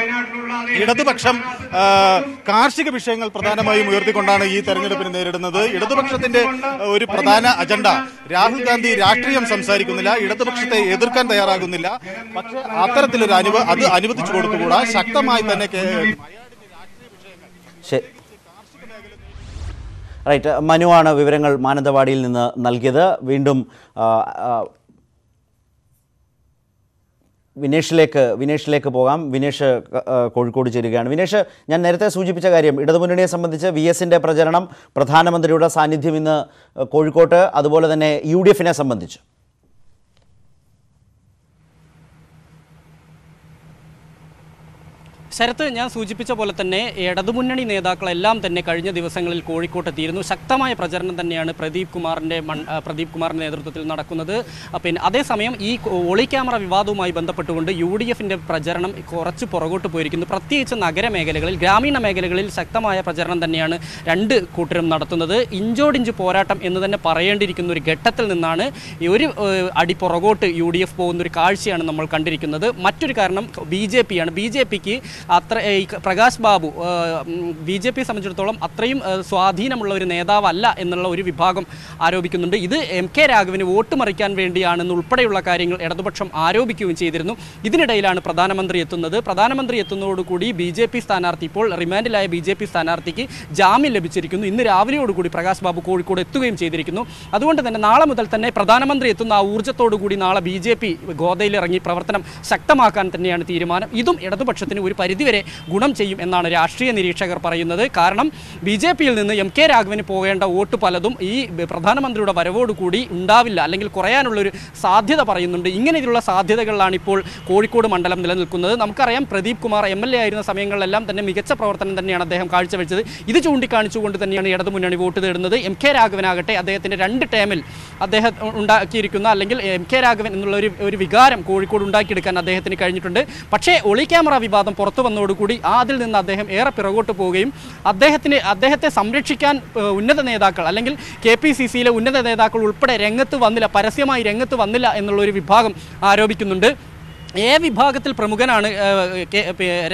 [SPEAKER 5] ഇടതുപക്ഷം കാർഷിക വിഷയങ്ങൾ പ്രധാനമായും ഉയർത്തിക്കൊണ്ടാണ് ഈ തെരഞ്ഞെടുപ്പിനെ നേരിടുന്നത്. ഇടതുപക്ഷത്തിന്റെ ഒരു പ്രധാന അജണ്ട രാഹുൽ ഗാന്ധി രാഷ്ട്രീയം സംസാരിക്കുന്നില്ല ഇടതുപക്ഷത്തെ എതിർക്കാൻ തയ്യാറാകുന്നില്ല. പക്ഷേ അത്തരത്തിലൊരു അനുവ അത് അനുവദിച്ചു കൊടുത്തുകൂടാ? ശക്തമായി തന്നെ
[SPEAKER 1] റൈറ്റ് മനുവാണ് വിവരങ്ങൾ മാനന്തവാടിയിൽ നിന്ന് നൽകിയത്. വീണ്ടും വിനേഷിലേക്ക് വിനേഷിലേക്ക് പോകാം. വിനേഷ് കോഴിക്കോട് ചേരുകയാണ്. വിനേഷ് ഞാൻ നേരത്തെ സൂചിപ്പിച്ച കാര്യം ഇടതുമുന്നണിയെ സംബന്ധിച്ച് വി എസിന്റെ പ്രചരണം പ്രധാനമന്ത്രിയുടെ സാന്നിധ്യം ഇന്ന് കോഴിക്കോട്ട് അതുപോലെ തന്നെ യു സംബന്ധിച്ച്.
[SPEAKER 3] ശരത്ത് ഞാൻ സൂചിപ്പിച്ച പോലെ തന്നെ ഇടതുമുന്നണി നേതാക്കളെല്ലാം തന്നെ കഴിഞ്ഞ ദിവസങ്ങളിൽ കോഴിക്കോട്ടെത്തിയിരുന്നു ശക്തമായ പ്രചരണം തന്നെയാണ് പ്രദീപ് കുമാറിന്റെ പ്രദീപ് കുമാറിന്റെ നേതൃത്വത്തിൽ നടക്കുന്നത്. പിന്നെ അതേസമയം ഈ ഒളി ക്യാമറ വിവാദവുമായി ബന്ധപ്പെട്ടുകൊണ്ട് യു ഡി എഫിന്റെ പ്രചരണം കുറച്ച് പുറകോട്ട് പോയിരിക്കുന്നു. പ്രത്യേകിച്ച് നഗരമേഖലകളിൽ ഗ്രാമീണ മേഖലകളിൽ ശക്തമായ പ്രചരണം തന്നെയാണ് രണ്ട് കൂട്ടരും നടത്തുന്നത്. ഇഞ്ചോടിഞ്ച് പോരാട്ടം എന്ന് തന്നെ പറയേണ്ടിയിരിക്കുന്ന ഒരു ഘട്ടത്തിൽ നിന്നാണ് ഒരു അടി പുറകോട്ട് യു ഡി എഫ് പോകുന്ന ഒരു കാഴ്ചയാണ് നമ്മൾ കണ്ടിരിക്കുന്നത്. മറ്റൊരു കാരണം ബി ജെ പിയാണ് ബി ജെ പിക്ക് അത്ര പ്രകാശ് ബാബു ബി ജെ പിയെ സംബന്ധിച്ചിടത്തോളം അത്രയും സ്വാധീനമുള്ള ഒരു നേതാവല്ല എന്നുള്ള ഒരു വിഭാഗം ആരോപിക്കുന്നുണ്ട്. ഇത് എം കെ രാഘവന് വോട്ട് മറിക്കാൻ വേണ്ടിയാണെന്ന് ഉൾപ്പെടെയുള്ള കാര്യങ്ങൾ ഇടതുപക്ഷം ആരോപിക്കുകയും ചെയ്തിരുന്നു. ഇതിനിടയിലാണ് പ്രധാനമന്ത്രി എത്തുന്നത്. പ്രധാനമന്ത്രി എത്തുന്നതോടുകൂടി ബി ജെ പി സ്ഥാനാർത്ഥി ഇപ്പോൾ റിമാൻഡിലായ ബി ജെ പി സ്ഥാനാർത്ഥിക്ക് ജാമ്യം ലഭിച്ചിരിക്കുന്നു. ഇന്ന് രാവിലെയോടുകൂടി പ്രകാശ് ബാബു കോഴിക്കോട് എത്തുകയും ചെയ്തിരിക്കുന്നു. അതുകൊണ്ട് തന്നെ നാളെ മുതൽ തന്നെ പ്രധാനമന്ത്രി എത്തുന്ന ആ ഊർജത്തോടുകൂടി നാളെ ബി ജെ പി ഗോദയിൽ ഇറങ്ങി പ്രവർത്തനം ശക്തമാക്കാൻ തന്നെയാണ് തീരുമാനം. ഇതും ഇടതുപക്ഷത്തിന് ഒരു പരിധിവരെ ഗുണം ചെയ്യും എന്നാണ് രാഷ്ട്രീയ നിരീക്ഷകർ പറയുന്നത്. കാരണം ബി ജെ പിയിൽ നിന്ന് എം കെ രാഘവന് പോകേണ്ട വോട്ട് പലതും ഈ പ്രധാനമന്ത്രിയുടെ വരവോടുകൂടി ഉണ്ടാവില്ല. അല്ലെങ്കിൽ കുറയാനുള്ളൊരു സാധ്യത പറയുന്നുണ്ട്. ഇങ്ങനെ ഇങ്ങനെയുള്ള സാധ്യതകളിലാണ് ഇപ്പോൾ കോഴിക്കോട് മണ്ഡലം നിലനിൽക്കുന്നത്. നമുക്കറിയാം Pradeep Kumar M L A ആയിരുന്ന സമയങ്ങളിലെല്ലാം തന്നെ മികച്ച പ്രവർത്തനം തന്നെയാണ് അദ്ദേഹം കാഴ്ചവെച്ചത്. ഇത് ചൂണ്ടിക്കാണിച്ചുകൊണ്ട് തന്നെയാണ് ഇടതു മുന്നണി വോട്ട് തേടുന്നത്. എം കെ രാഘവനാകട്ടെ അദ്ദേഹത്തിന്റെ രണ്ട് ടേമിൽ അദ്ദേഹം ഉണ്ടാക്കിയിരിക്കുന്ന അല്ലെങ്കിൽ എം കെ രാഘവൻ എന്നുള്ള ഒരു ഒരു വികാരം കോഴിക്കോട് ഉണ്ടാക്കിയെടുക്കാൻ അദ്ദേഹത്തിന് കഴിഞ്ഞിട്ടുണ്ട്. പക്ഷേ ഒളി ക്യാമറ വിവാദം പുറത്തു വന്നതോടുകൂടി അതിൽ നിന്ന് അദ്ദേഹം ഏറെ പിറകോട്ട് പോവുകയും അദ്ദേഹത്തിന് അദ്ദേഹത്തെ സംരക്ഷിക്കാൻ ഉന്നത നേതാക്കൾ അല്ലെങ്കിൽ കെ പി സി സിയിലെ ഉന്നത നേതാക്കൾ ഉൾപ്പെടെ രംഗത്ത് വന്നില്ല പരസ്യമായി രംഗത്ത് വന്നില്ല എന്നുള്ളൊരു വിഭാഗം ആരോപിക്കുന്നുണ്ട്. എ വിഭാഗത്തിൽ പ്രമുഖനാണ്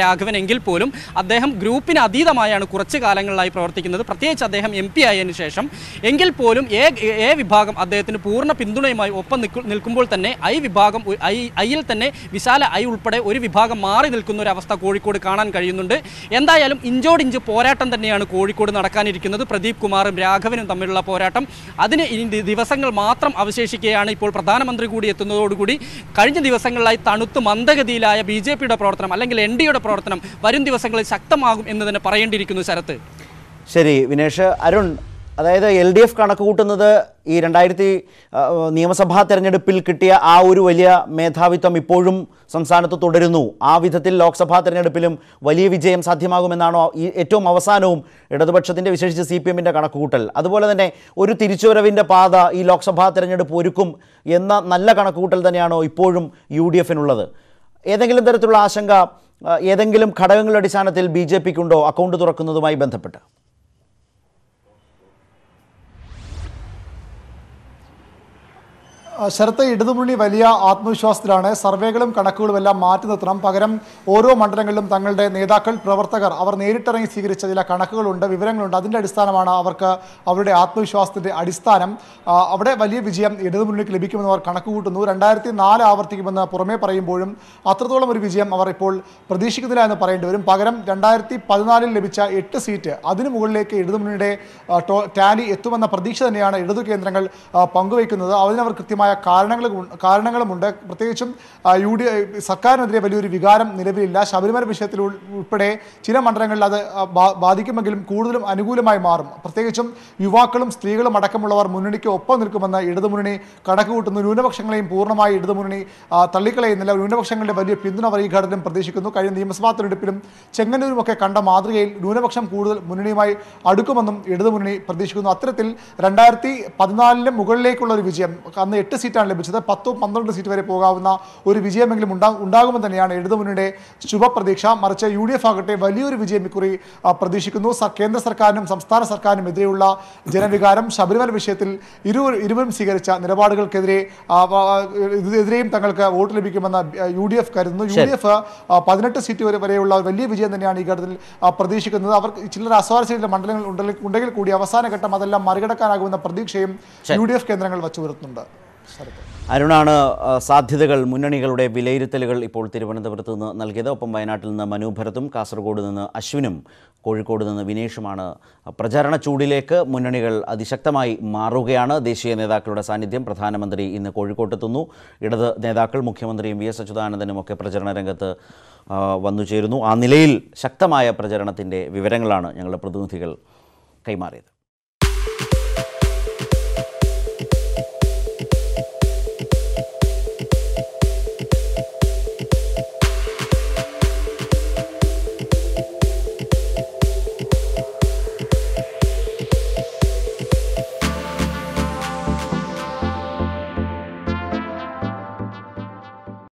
[SPEAKER 3] രാഘവനെങ്കിൽ പോലും അദ്ദേഹം ഗ്രൂപ്പിന് അതീതമായാണ് കുറച്ച് കാലങ്ങളിലായി പ്രവർത്തിക്കുന്നത്. പ്രത്യേകിച്ച് അദ്ദേഹം എം പി ആയതിനു ശേഷം എങ്കിൽ പോലും എ എ വിഭാഗം അദ്ദേഹത്തിന് പൂർണ പിന്തുണയുമായി ഒപ്പം നിൽക്കുമ്പോൾ തന്നെ ഐ വിഭാഗം ഐ ഐയിൽ തന്നെ വിശാല ഐ ഉൾപ്പെടെ ഒരു വിഭാഗം മാറി നിൽക്കുന്ന ഒരു അവസ്ഥ കോഴിക്കോട് കാണാൻ കഴിയുന്നുണ്ട്. എന്തായാലും ഇഞ്ചോടിഞ്ച് പോരാട്ടം തന്നെയാണ് കോഴിക്കോട് നടക്കാനിരിക്കുന്നത്. പ്രദീപ് കുമാറും രാഘവനും തമ്മിലുള്ള പോരാട്ടം. അതിന് ഇനി ദിവസങ്ങൾ മാത്രം അവശേഷിക്കുകയാണ് ഇപ്പോൾ പ്രധാനമന്ത്രി കൂടി എത്തുന്നതോടുകൂടി. കഴിഞ്ഞ ദിവസങ്ങളിലായി തണുത്ത് മന്ദഗതിയിലായ ബി ജെ പിയുടെ പ്രവർത്തനം അല്ലെങ്കിൽ എൻ ഡിയുടെ പ്രവർത്തനം വരും ദിവസങ്ങളിൽ ശക്തമാകും എന്ന് തന്നെ പറയേണ്ടിയിരിക്കുന്നു ശരത്ത്
[SPEAKER 1] ശരി വിനേഷ് അരുൺ അതായത് എൽ ഡി എഫ് കണക്ക് കൂട്ടുന്നത് ഈ രണ്ടായിരത്തി നിയമസഭാ തെരഞ്ഞെടുപ്പിൽ കിട്ടിയ ആ ഒരു വലിയ മേധാവിത്വം ഇപ്പോഴും സംസ്ഥാനത്ത് തുടരുന്നു. ആ വിധത്തിൽ ലോക്സഭാ തെരഞ്ഞെടുപ്പിലും വലിയ വിജയം സാധ്യമാകുമെന്നാണോ ഈ ഏറ്റവും അവസാനവും ഇടതുപക്ഷത്തിന്റെ വിശേഷിച്ച് സി പി എമ്മിന്റെ കണക്കുകൂട്ടൽ. അതുപോലെ തന്നെ ഒരു തിരിച്ചുവരവിന്റെ പാത ഈ ലോക്സഭാ തെരഞ്ഞെടുപ്പ് ഒരുക്കും എന്ന നല്ല കണക്കുകൂട്ടൽ തന്നെയാണോ ഇപ്പോഴും യു ഡി എഫിനുള്ളത്? ഏതെങ്കിലും തരത്തിലുള്ള ആശങ്ക ഏതെങ്കിലും ഘടകങ്ങളുടെ അടിസ്ഥാനത്തിൽ ബി ജെ പിക്കുണ്ടോ? അക്കൗണ്ട് തുറക്കുന്നതുമായി ബന്ധപ്പെട്ട്.
[SPEAKER 4] ശരത്ത് ഇടതുമുന്നണി വലിയ ആത്മവിശ്വാസത്തിലാണ്. സർവേകളും കണക്കുകളും എല്ലാം മാറ്റി നിർത്തണം. പകരം ഓരോ മണ്ഡലങ്ങളിലും തങ്ങളുടെ നേതാക്കൾ പ്രവർത്തകർ അവർ നേരിട്ടിറങ്ങി സ്വീകരിച്ച ചില കണക്കുകളുണ്ട് വിവരങ്ങളുണ്ട്. അതിന്റെ അടിസ്ഥാനമാണ് അവർക്ക് അവരുടെ ആത്മവിശ്വാസത്തിന്റെ അടിസ്ഥാനം. അവിടെ വലിയ വിജയം ഇടതുമുന്നണിക്ക് ലഭിക്കുമെന്ന് അവർ കണക്ക് കൂട്ടുന്നു രണ്ടായിരത്തി നാല് ആവർത്തിക്കുമെന്ന് പുറമേ പറയുമ്പോഴും അത്രത്തോളം ഒരു വിജയം അവർ ഇപ്പോൾ പ്രതീക്ഷിക്കുന്നില്ല എന്ന് പറയേണ്ടി വരും. പകരം രണ്ടായിരത്തി പതിനാലിൽ ലഭിച്ച എട്ട് സീറ്റ് അതിനു മുകളിലേക്ക് ഇടതുമുന്നണിയുടെ ടാലി എത്തുമെന്ന പ്രതീക്ഷ തന്നെയാണ് ഇടതു കേന്ദ്രങ്ങൾ പങ്കുവയ്ക്കുന്നത്. അതിനവർ കൃത്യമായ കാരണങ്ങളും കാരണങ്ങളുമുണ്ട്. പ്രത്യേകിച്ചും യു ഡി സർക്കാരിനെതിരെ വലിയൊരു വികാരം നിലവിലില്ല. ശബരിമല വിഷയത്തിൽ ഉൾ- ഉൾപ്പെടെ ചില മണ്ഡലങ്ങളിൽ അത് ബാധിക്കുമെങ്കിലും കൂടുതലും അനുകൂലമായി മാറും. പ്രത്യേകിച്ചും യുവാക്കളും സ്ത്രീകളും അടക്കമുള്ളവർ മുന്നണിക്ക് ഒപ്പം നിൽക്കുമെന്ന് ഇടതുമുന്നണി കണക്ക് കൂട്ടുന്നു ന്യൂനപക്ഷങ്ങളെയും പൂർണമായി ഇടതുമുന്നണി തള്ളിക്കളയുന്നില്ല. ന്യൂനപക്ഷങ്ങളുടെ വലിയ പിന്തുണ അവർ ഈ ഘട്ടത്തിലും പ്രതീക്ഷിക്കുന്നു. കഴിഞ്ഞ നിയമസഭാ തെരഞ്ഞെടുപ്പിലും ചെങ്ങന്നൂരുമൊക്കെ കണ്ട മാതൃകയിൽ ന്യൂനപക്ഷം കൂടുതൽ മുന്നണിയുമായി അടുക്കുമെന്നും ഇടതുമുന്നണി പ്രതീക്ഷിക്കുന്നു. അത്തരത്തിൽ രണ്ടായിരത്തി പതിനാലിന് മുകളിലേക്കുള്ള ഒരു വിജയം. അന്ന് എട്ട് സീറ്റാണ് ലഭിച്ചത്. പത്തും പന്ത്രണ്ട് സീറ്റ് വരെ പോകാവുന്ന ഒരു വിജയമെങ്കിലും ഉണ്ടാ ഉണ്ടാകുമെന്ന് തന്നെയാണ് ഇടതുമുന്നണിയുടെ ശുഭപ്രതീക്ഷ. മറിച്ച് യു ഡി എഫ് ആകട്ടെ വലിയൊരു വിജയം ഇക്കുറി പ്രതീക്ഷിക്കുന്നു. കേന്ദ്ര സർക്കാരിനും സംസ്ഥാന സർക്കാരിനും എതിരെയുള്ള ജനവികാരം ശബരിമല വിഷയത്തിൽ ഇരു ഇരുവരും സ്വീകരിച്ച നിലപാടുകൾക്കെതിരെ ഇതിനെതിരെയും തങ്ങൾക്ക് വോട്ട് ലഭിക്കുമെന്ന് യു ഡി എഫ് കരുതുന്നു. യു ഡി എഫ് പതിനെട്ട് സീറ്റ് വരെ വരെയുള്ള വലിയ വിജയം തന്നെയാണ് ഈ ഘട്ടത്തിൽ പ്രതീക്ഷിക്കുന്നത്. അവർ ചിലർ അസ്വാരസ്യത്തിലെ മണ്ഡലങ്ങൾ ഉണ്ടെങ്കിൽ കൂടി അവസാന ഘട്ടം അതെല്ലാം മറികടക്കാനാകുമെന്ന പ്രതീക്ഷയും യു ഡി എഫ് കേന്ദ്രങ്ങൾ വച്ചുപുരത്തുന്നുണ്ട് ശരത്
[SPEAKER 1] അരുണാണ് സാധ്യതകൾ മുന്നണികളുടെ വിലയിരുത്തലുകൾ ഇപ്പോൾ തിരുവനന്തപുരത്ത് നിന്ന് നൽകിയത്. ഒപ്പം വയനാട്ടിൽ നിന്ന് മനു ഭരത്തും കാസർഗോഡ് നിന്ന് അശ്വിനും കോഴിക്കോട് നിന്ന് വിനേഷുമാണ്. പ്രചാരണ ചൂടിലേക്ക് മുന്നണികൾ അതിശക്തമായി മാറുകയാണ്. ദേശീയ നേതാക്കളുടെ സാന്നിധ്യം പ്രധാനമന്ത്രി ഇന്ന് കോഴിക്കോട്ടെത്തുന്നു ഇടത് നേതാക്കൾ മുഖ്യമന്ത്രിയും വി എസ് അച്യുതാനന്ദനും ഒക്കെ പ്രചരണ രംഗത്ത് വന്നു ചേരുന്നു ആ നിലയിൽ ശക്തമായ പ്രചരണത്തിന്റെ വിവരങ്ങളാണ് ഞങ്ങളുടെ പ്രതിനിധികൾ കൈമാറിയത്.